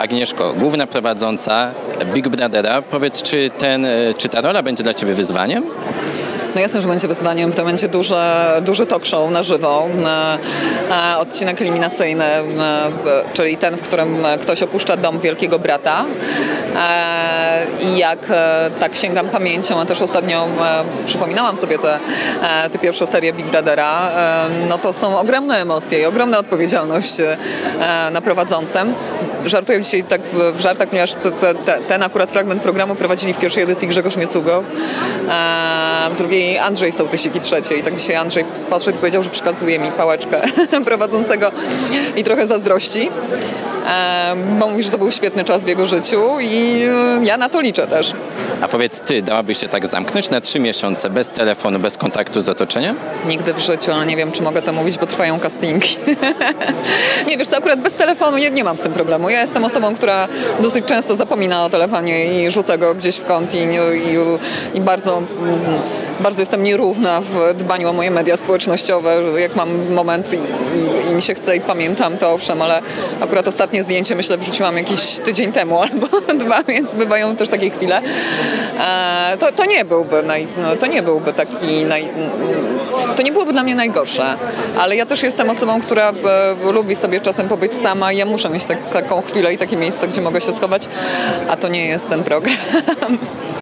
Agnieszko, główna prowadząca Big Brothera. Powiedz, czy, ten, e, czy ta rola będzie dla Ciebie wyzwaniem? No jasne, że będzie wyzwaniem, to będzie duże, duży talk show na żywo, e, odcinek eliminacyjny, e, czyli ten, w którym ktoś opuszcza dom wielkiego brata. E, I jak e, tak sięgam pamięcią, a też ostatnio e, przypominałam sobie te, e, te pierwsze serie Big Brothera, e, no to są ogromne emocje i ogromna odpowiedzialność e, na prowadzącym. Żartuję dzisiaj tak w, żartach, ponieważ te, te, ten akurat fragment programu prowadzili w pierwszej edycji Grzegorz Miecugow, w drugiej Andrzej Sołtysik i trzeciej. I tak dzisiaj Andrzej podszedł i powiedział, że przekazuje mi pałeczkę prowadzącego i trochę zazdrości bo mówi, że to był świetny czas w jego życiu i e, ja na to liczę też. A powiedz ty, dałabyś się tak zamknąć na trzy miesiące bez telefonu, bez kontaktu z otoczeniem? Nigdy w życiu, ale nie wiem, czy mogę to mówić, bo trwają castingi. nie, wiesz, to akurat bez telefonu nie, nie mam z tym problemu. Ja jestem osobą, która dosyć często zapomina o telefonie i rzuca go gdzieś w kąt i, i, i bardzo mm, bardzo jestem nierówna w dbaniu o moje media społecznościowe. Jak mam moment i, i, i, mi się chce i pamiętam, to owszem, ale akurat ostatnie zdjęcie myślę wrzuciłam jakiś tydzień temu albo dwa, więc bywają też takie chwile. E, to, to nie byłby naj, no, to nie byłby taki naj, to nie byłoby dla mnie najgorsze, ale ja też jestem osobą, która lubi sobie czasem pobyć sama ja muszę mieć tak, taką chwilę i takie miejsce, gdzie mogę się schować, a to nie jest ten program.